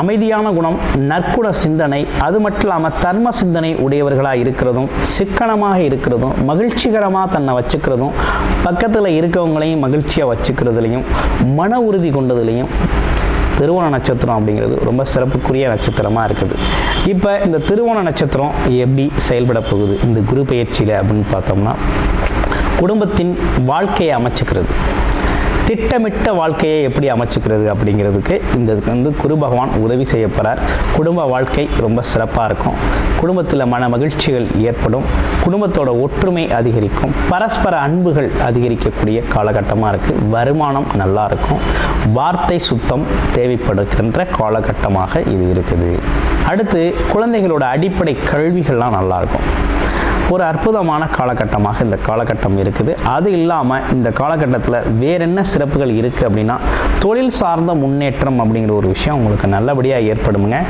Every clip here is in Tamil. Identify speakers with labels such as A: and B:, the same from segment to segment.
A: அமைதியான குணம் நற்குண சிந்தனை அது மட்டும் இல்லாமல் தர்ம சிந்தனை உடையவர்களாக இருக்கிறதும் சிக்கனமாக இருக்கிறதும் மகிழ்ச்சிகரமாக தன்னை வச்சுக்கிறதும் பக்கத்தில் இருக்கவங்களையும் மகிழ்ச்சியாக வச்சுக்கிறதுலையும் மன உறுதி கொண்டதுலையும் திருவோண நட்சத்திரம் அப்படிங்கிறது ரொம்ப சிறப்புக்குரிய நட்சத்திரமாக இருக்குது. இப்போ இந்த திருவோண நட்சத்திரம் எப்படி செயல்பட போகுது? இந்த குரு பயிற்சியில் அப்படின்னு பார்த்தோம்னா குடும்பத்தின் வாழ்க்கையை அமைச்சுக்கிறது. திட்டமிட்ட வாழ்க்கையை எப்படி அமைச்சுக்கிறது அப்படிங்கிறதுக்கு இந்த இதுக்கு வந்து குரு பகவான் உதவி செய்ய போகிறார் குடும்ப வாழ்க்கை ரொம்ப சிறப்பாக இருக்கும். குடும்பத்தில் மன மகிழ்ச்சிகள் ஏற்படும். குடும்பத்தோட ஒற்றுமை அதிகரிக்கும். பரஸ்பர அன்புகள் அதிகரிக்கக்கூடிய காலகட்டமாக இருக்குது வருமானம் நல்லா இருக்கும். வார்த்தை சுத்தம் தேவைப்படுகின்ற காலகட்டமாக இது இருக்குது. அடுத்து குழந்தைகளோட அடிப்படை கல்விகள்லாம் நல்லாயிருக்கும் ஒரு அற்புதமான காலகட்டமாக இந்த காலகட்டம் இருக்குது. அது இல்லாமல் இந்த காலகட்டத்தில் வேற என்ன சிறப்புகள் இருக்குது அப்படின்னா தொழில் சார்ந்த முன்னேற்றம் அப்படிங்கிற ஒரு விஷயம் உங்களுக்கு நல்லபடியாக ஏற்படுமுங்க.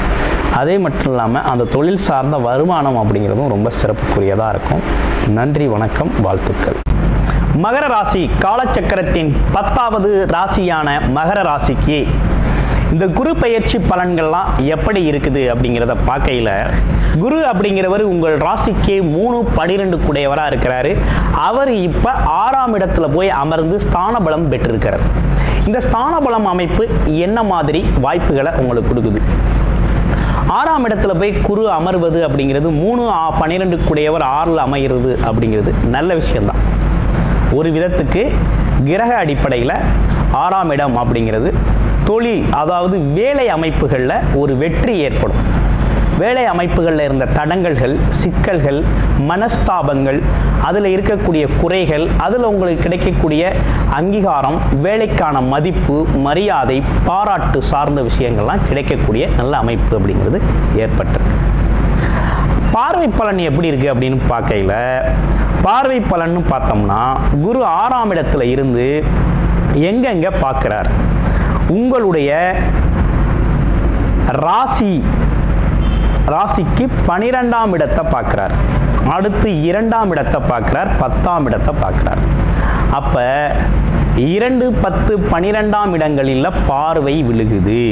A: அதே மட்டும் இல்லாமல் அந்த தொழில் சார்ந்த வருமானம் அப்படிங்கிறதும் ரொம்ப சிறப்புக்குரியதாக இருக்கும். நன்றி வணக்கம் வாழ்த்துக்கள். மகர ராசி காலச்சக்கரத்தின் பத்தாவது ராசியான மகர ராசிக்கு இந்த குரு பயிற்சி பலன்கள்லாம் எப்படி இருக்குது அப்படிங்கிறத பார்க்கையில் குரு அப்படிங்கிறவர் உங்கள் ராசிக்கு மூணு பனிரெண்டு கூடையவராக இருக்கிறாரு. அவர் இப்போ ஆறாம் இடத்துல போய் அமர்ந்து ஸ்தான பலம் பெற்றிருக்கிறார். இந்த ஸ்தான பலம் அமைப்பு என்ன மாதிரி வாய்ப்புகளை உங்களுக்கு கொடுக்குது? ஆறாம் இடத்துல போய் குரு அமர்வது அப்படிங்கிறது மூணு பன்னிரெண்டு கூடையவர் ஆறில் அமைகிறது அப்படிங்கிறது நல்ல விஷயம்தான். ஒரு விதத்துக்கு கிரக அடிப்படையில் ஆறாம் இடம் அப்படிங்கிறது தொழில் அதாவது வேலை அமைப்புகளில் ஒரு வெற்றி ஏற்படும். வேலை அமைப்புகளில் இருந்த தடங்கல்கள் சிக்கல்கள் மனஸ்தாபங்கள் அதில் இருக்கக்கூடிய குறைகள் அதில் உங்களுக்கு கிடைக்கக்கூடிய அங்கீகாரம் வேலைக்கான மதிப்பு மரியாதை பாராட்டு சார்ந்த விஷயங்கள்லாம் கிடைக்கக்கூடிய நல்ல அமைப்பு அப்படிங்கிறது ஏற்பட்டிருக்கு. பார்வை பலன் எப்படி இருக்குது அப்படின்னு பார்க்கையில் பார்வை பலன்னு பார்த்தோம்னா குரு ஆறாம் இடத்துல இருந்து எங்கெங்கே பார்க்குறாரு? உங்களுடைய ராசி ராசிக்கு பனிரெண்டாம் இடத்தை பார்க்குறார். அடுத்து இரண்டாம் இடத்தை பார்க்குறார் பத்தாம் இடத்தை பார்க்குறார். அப்போ இரண்டு பத்து பனிரெண்டாம் இடங்களில் பார்வை விழுகுது.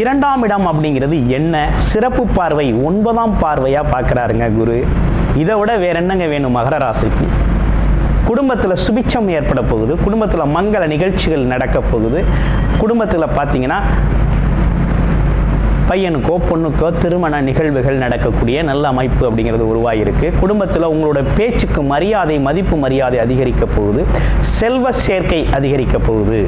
A: இரண்டாம் இடம் அப்படிங்கிறது என்ன? சிறப்பு பார்வை ஒன்பதாம் பார்வையாக பார்க்குறாருங்க குரு. இதை விட வேற என்னங்க வேணும் மகர ராசிக்கு? குடும்பத்தில் சுபிச்சம் ஏற்பட போகுது. குடும்பத்தில் மங்கள நிகழ்ச்சிகள் நடக்க போகுது. குடும்பத்தில் பார்த்தீங்கன்னா பையனுக்கோ பொண்ணுக்கோ திருமண நிகழ்வுகள் நடக்கக்கூடிய நல்ல அமைப்பு அப்படிங்கிறது உருவாகிருக்கு குடும்பத்தில் உங்களோட பேச்சுக்கு மரியாதை மதிப்பு மரியாதை அதிகரிக்க போகுது. செல்வ சேர்க்கை அதிகரிக்க போகுது.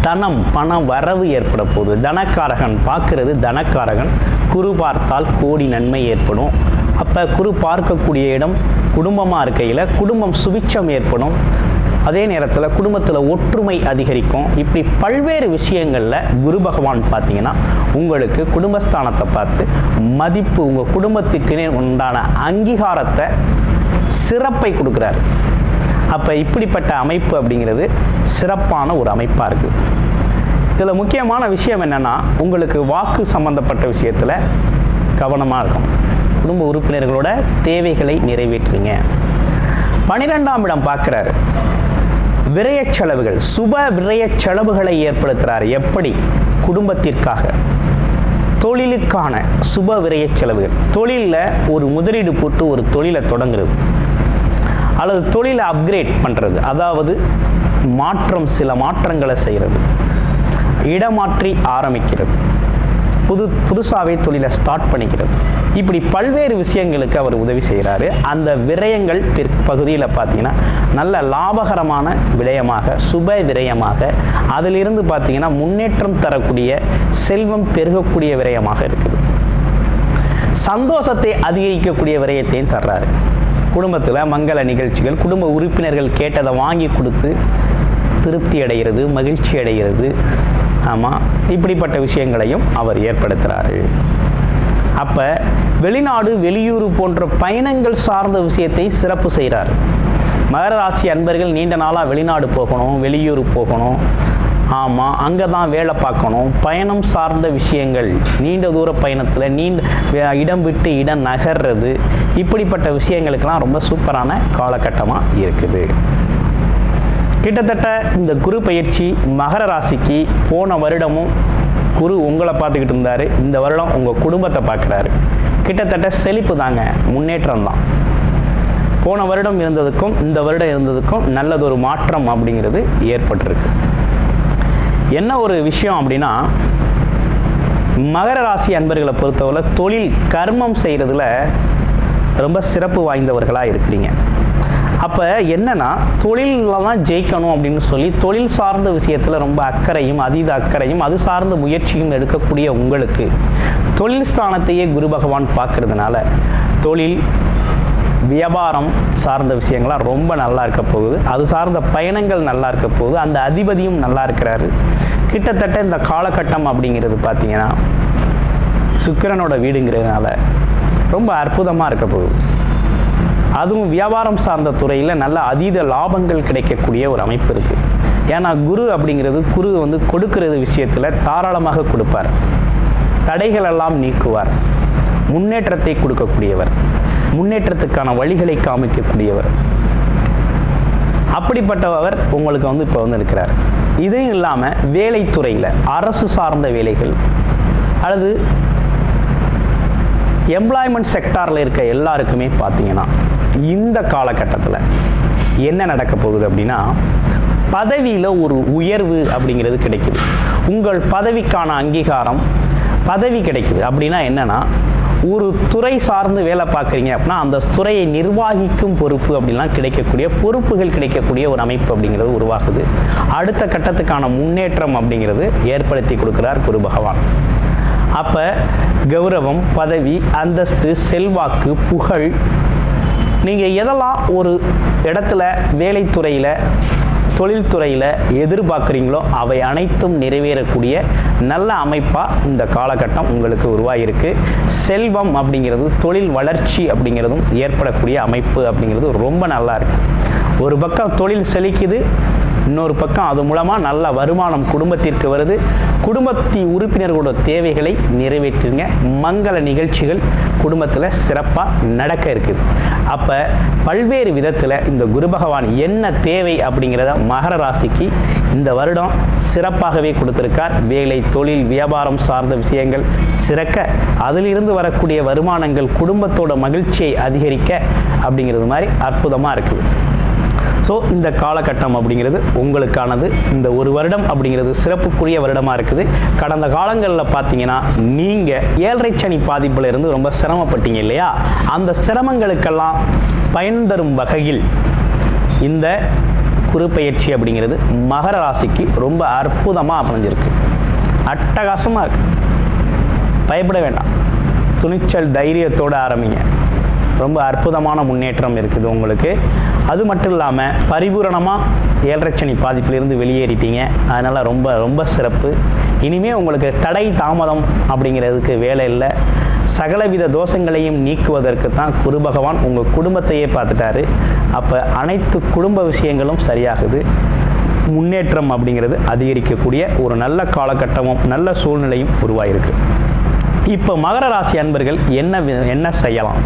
A: தனம் பணம் வரவு ஏற்பட போகுது. தனக்காரகன் பார்க்கறது தனக்காரகன். குரு பார்த்தால் கோடி நன்மை ஏற்படும். அப்போ குரு பார்க்கக்கூடிய இடம் குடும்பமாக இருக்கையில் குடும்பம் சுபிச்சம் ஏற்படும். அதே நேரத்தில் குடும்பத்தில் ஒற்றுமை அதிகரிக்கும். இப்படி பல்வேறு விஷயங்களில் குரு பகவான் பார்த்தீங்கன்னா உங்களுக்கு குடும்பஸ்தானத்தை பார்த்து மதிப்பு உங்கள் குடும்பத்துக்குனே உண்டான அங்கீகாரத்தை சிறப்பை கொடுக்குறாரு. அப்போ இப்படிப்பட்ட அமைப்பு அப்படிங்கிறது சிறப்பான ஒரு அமைப்பாக இருக்குது இதில் முக்கியமான விஷயம் என்னென்னா உங்களுக்கு வாக்கு சம்பந்தப்பட்ட விஷயத்தில் கவனமாக இருக்கும் குடும்ப உறுப்பினர்களோட தேவைகளை நிறைவேற்றுங்க பனிரெண்டாம் இடம் பார்க்குறாரு. விரயச் செலவுகள் சுப விரயச் செலவுகளை ஏற்படுத்துகிறார் எப்படி? குடும்பத்திற்காக. தொழிலுக்கான சுப விரயச் செலவுகள். தொழிலில் ஒரு முதலீடு போட்டு ஒரு தொழிலை தொடங்குறது. அல்லது தொழிலை அப்கிரேட் பண்ணுறது அதாவது மாற்றம் சில மாற்றங்களை செய்கிறது இடமாற்றி ஆரம்பிக்கிறது. புது புதுசாகவே தொழிலை ஸ்டார்ட் பண்ணிக்கிறது. இப்படி பல்வேறு விஷயங்களுக்கு அவர் உதவி செய்கிறாரு. அந்த விரயங்கள் பிற்பகுதியில் பார்த்தீங்கன்னா நல்ல லாபகரமான விடயமாக சுப விரயமாக அதிலிருந்து பார்த்தீங்கன்னா முன்னேற்றம் தரக்கூடிய செல்வம் பெருகக்கூடிய விரயமாக இருக்குது. சந்தோஷத்தை அதிகரிக்கக்கூடிய விரயத்தையும் தர்றாரு. குடும்பத்தில் மங்கள நிகழ்ச்சிகள் குடும்ப உறுப்பினர்கள் கேட்டதை வாங்கி கொடுத்து திருப்தி அடைகிறது மகிழ்ச்சி அடைகிறது. ஆமாம் இப்படிப்பட்ட விஷயங்களையும் அவர் ஏற்படுத்துகிறாரு அப்போ வெளிநாடு வெளியூர் போன்ற பயணங்கள் சார்ந்த விஷயத்தை சிறப்பு செய்கிறார் மகர ராசி அன்பர்கள் நீண்ட நாளாக வெளிநாடு போகணும் வெளியூர் போகணும். ஆமாம் அங்கே தான் வேலை பார்க்கணும். பயணம் சார்ந்த விஷயங்கள் நீண்ட தூர பயணத்தில் நீண்ட இடம் விட்டு இடம் நகர்றது இப்படிப்பட்ட விஷயங்களுக்கெல்லாம் ரொம்ப சூப்பரான காலகட்டமாக இருக்குது. கிட்டத்தட்ட இந்த குரு பயிற்சி மகர ராசிக்கு போன வருடமும் குரு உங்களை பார்த்துக்கிட்டு இருந்தார். இந்த வருடம் உங்கள் குடும்பத்தை பார்க்குறாரு. கிட்டத்தட்ட செழிப்பு தாங்க முன்னேற்றம் தான். போன வருடம் இருந்ததுக்கும் இந்த வருடம் இருந்ததுக்கும் நல்லதொரு மாற்றம் அப்படிங்கிறது ஏற்பட்டிருக்கு. என்ன ஒரு விஷயம் அப்படின்னா மகர ராசி அன்பர்களை பொறுத்தவரை தொழில் கர்மம் செய்கிறதுல ரொம்ப சிறப்பு வாய்ந்தவர்களாக இருக்கிறீங்க. அப்போ என்னன்னா தொழிலில் தான் ஜெயிக்கணும் அப்படின்னு சொல்லி தொழில் சார்ந்த விஷயத்தில் ரொம்ப அக்கறையும் அதீத அக்கறையும் அது சார்ந்த முயற்சியும் எடுக்கக்கூடிய உங்களுக்கு தொழில் ஸ்தானத்தையே குரு பகவான் பார்க்கறதுனால தொழில் வியாபாரம் சார்ந்த விஷயங்கள்லாம் ரொம்ப நல்லா இருக்க போகுது. அது சார்ந்த பயணங்கள் நல்லா இருக்க போகுது. அந்த அதிபதியும் நல்லா இருக்கிறாரு. கிட்டத்தட்ட இந்த காலகட்டம் அப்படிங்கிறது பார்த்தீங்கன்னா சுக்கிரனோட வீடுங்கிறதுனால ரொம்ப அற்புதமாக இருக்க போகுது. அதுவும் வியாபாரம் சார்ந்த துறையில் நல்ல அதீத லாபங்கள் கிடைக்கக்கூடிய ஒரு அமைப்பு இருக்குது ஏன்னா குரு அப்படிங்கிறது குரு வந்து கொடுக்கிறது விஷயத்தில் தாராளமாக கொடுப்பார். தடைகளெல்லாம் நீக்குவார். முன்னேற்றத்தை கொடுக்கக்கூடியவர். முன்னேற்றத்துக்கான வழிகளை காமிக்கக்கூடியவர். அப்படிப்பட்டவர் உங்களுக்கு வந்து இப்போ வந்து இருக்கிறார். இதையும் இல்லாமல் வேலைத்துறையில் அரசு சார்ந்த வேலைகள் அல்லது எம்ப்ளாய்மெண்ட் செக்டாரில் இருக்க எல்லாருக்குமே பார்த்தீங்கன்னா இந்த காலகட்டத்தில் என்ன நடக்க போகுது அப்படின்னா பதவியில் ஒரு உயர்வு அப்படிங்கிறது கிடைக்குது. உங்கள் பதவிக்கான அங்கீகாரம் பதவி கிடைக்குது. அப்படின்னா என்னன்னா ஒரு துறை சார்ந்து வேலை பார்க்குறீங்க அப்படின்னா அந்த துறையை நிர்வாகிக்கும் பொறுப்பு அப்படின்லாம் கிடைக்கக்கூடிய பொறுப்புகள் கிடைக்கக்கூடிய ஒரு அமைப்பு அப்படிங்கிறது உருவாகுது. அடுத்த கட்டத்துக்கான முன்னேற்றம் அப்படிங்கிறது ஏற்படுத்தி கொடுக்கிறார் குரு பகவான். அப்போ கௌரவம் பதவி அந்தஸ்து செல்வாக்கு புகழ் நீங்கள் எதெல்லாம் ஒரு இடத்துல வேலைத்துறையில் தொழில்துறையில் எதிர்பார்க்குறீங்களோ அவை அனைத்தும் நிறைவேறக்கூடிய நல்ல அமைப்பாக இந்த காலகட்டம் உங்களுக்கு உருவாகியிருக்கு செல்வம் அப்படிங்கிறது தொழில் வளர்ச்சி அப்படிங்கிறதும் ஏற்படக்கூடிய அமைப்பு அப்படிங்கிறது ரொம்ப நல்லா இருக்குது ஒரு பக்கம் தொழில் செழிக்குது இன்னொரு பக்கம் அது மூலமாக நல்ல வருமானம் குடும்பத்திற்கு வருது. குடும்பத்தின் உறுப்பினர்களோட தேவைகளை நிறைவேற்றுங்க. மங்கள நிகழ்ச்சிகள் குடும்பத்தில் சிறப்பாக நடக்க இருக்குது. அப்போ பல்வேறு விதத்தில் இந்த குரு பகவான் என்ன தேவை அப்படிங்கிறத மகர ராசிக்கு இந்த வருடம் சிறப்பாகவே கொடுத்திருக்கார். வேலை தொழில் வியாபாரம் சார்ந்த விஷயங்கள் சிறக்க அதிலிருந்து வரக்கூடிய வருமானங்கள் குடும்பத்தோட மகிழ்ச்சியை அதிகரிக்க அப்படிங்கிறது மாதிரி அற்புதமாக இருக்குது. ஸோ இந்த காலகட்டம் அப்படிங்கிறது உங்களுக்கானது. இந்த ஒரு வருடம் அப்படிங்கிறது சிறப்புக்குரிய வருடமாக இருக்குது. கடந்த காலங்களில் பார்த்தீங்கன்னா நீங்கள் ஏழரை சனி பாதிப்பில் இருந்து ரொம்ப சிரமப்பட்டீங்க இல்லையா? அந்த சிரமங்களுக்கெல்லாம் பயன் தரும் வகையில் இந்த குறுப்பெயர்ச்சி அப்படிங்கிறது மகர ராசிக்கு ரொம்ப அற்புதமாக அமைஞ்சிருக்கு. அட்டகாசமாக இருக்கு. பயப்பட வேண்டாம். துணிச்சல் தைரியத்தோடு ஆரம்பிங்க. ரொம்ப அற்புதமான முன்னேற்றம் இருக்குது உங்களுக்கு. அது மட்டும் இல்லாமல் பரிபூரணமாக ஏழரைச்சனி பாதிப்பிலிருந்து வெளியேறிட்டீங்க. அதனால் ரொம்ப ரொம்ப சிறப்பு. இனிமேல் உங்களுக்கு தடை தாமதம் அப்படிங்கிறதுக்கு வேலை இல்லை. சகலவித தோஷங்களையும் நீக்குவதற்கு தான் குரு பகவான் உங்கள் குடும்பத்தையே பார்த்துட்டாரு. அப்போ அனைத்து குடும்ப விஷயங்களும் சரியாகுது. முன்னேற்றம் அப்படிங்கிறது அதிகரிக்கக்கூடிய ஒரு நல்ல காலகட்டமும் நல்ல சூழ்நிலையும் உருவாயிருக்கு. இப்போ மகர ராசி அன்பர்கள் என்ன வி- என்ன செய்யலாம்?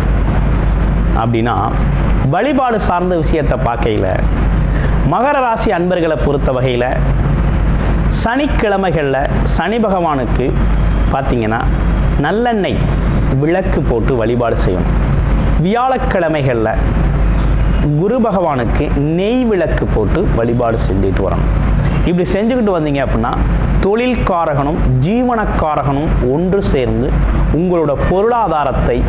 A: அப்படின்னா வழிபாடு சார்ந்த விஷயத்தை பார்க்கையில் மகர ராசி அன்பர்களை பொறுத்த வகையில் சனிக்கிழமைகளில் சனி பகவானுக்கு பார்த்தீங்கன்னா நல்லெண்ணெய் விளக்கு போட்டு வழிபாடு செய்யணும். வியாழக்கிழமைகளில் குரு பகவானுக்கு நெய் விளக்கு போட்டு வழிபாடு செஞ்சுட்டு வரணும். இப்படி செஞ்சுக்கிட்டு வந்தீங்க அப்படின்னா தொழில்காரகனும் ஜீவனக்காரகனும் ஒன்று சேர்ந்து உங்களோட பொருளாதாரத்தை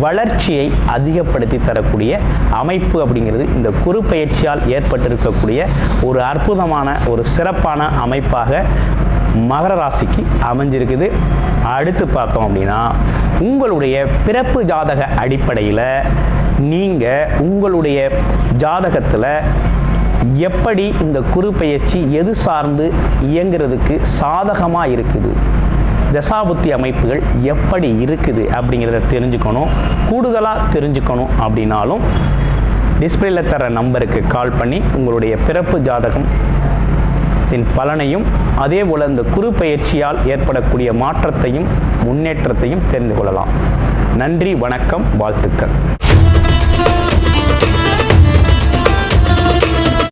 A: வளர்ச்சியை அதிகப்படுத்தி தரக்கூடிய அமைப்பு அப்படிங்கிறது இந்த குரு பயிற்சியால் ஏற்பட்டிருக்கக்கூடிய ஒரு அற்புதமான ஒரு சிறப்பான அமைப்பாக மகர ராசிக்கு அமைஞ்சிருக்குது. அடுத்து பார்த்தோம் அப்படின்னா உங்களுடைய பிறப்பு ஜாதக அடிப்படையில் நீங்கள் உங்களுடைய ஜாதகத்தில் எப்படி இந்த குரு பெயர்ச்சி எது சார்ந்து இயங்குறதுக்கு சாதகமாக இருக்குது? தசாபுத்தி அமைப்புகள் எப்படி இருக்குது அப்படிங்கிறத தெரிஞ்சுக்கணும். கூடுதலாக தெரிஞ்சுக்கணும் அப்படின்னாலும் டிஸ்பிளேல தர நம்பருக்கு கால் பண்ணி உங்களுடைய பிறப்பு ஜாதகம் தின் பலனையும் அதே போல் இந்த குரு பயிற்சியால் ஏற்படக்கூடிய மாற்றத்தையும் முன்னேற்றத்தையும் தெரிந்து கொள்ளலாம். நன்றி வணக்கம் வாழ்த்துக்கள்.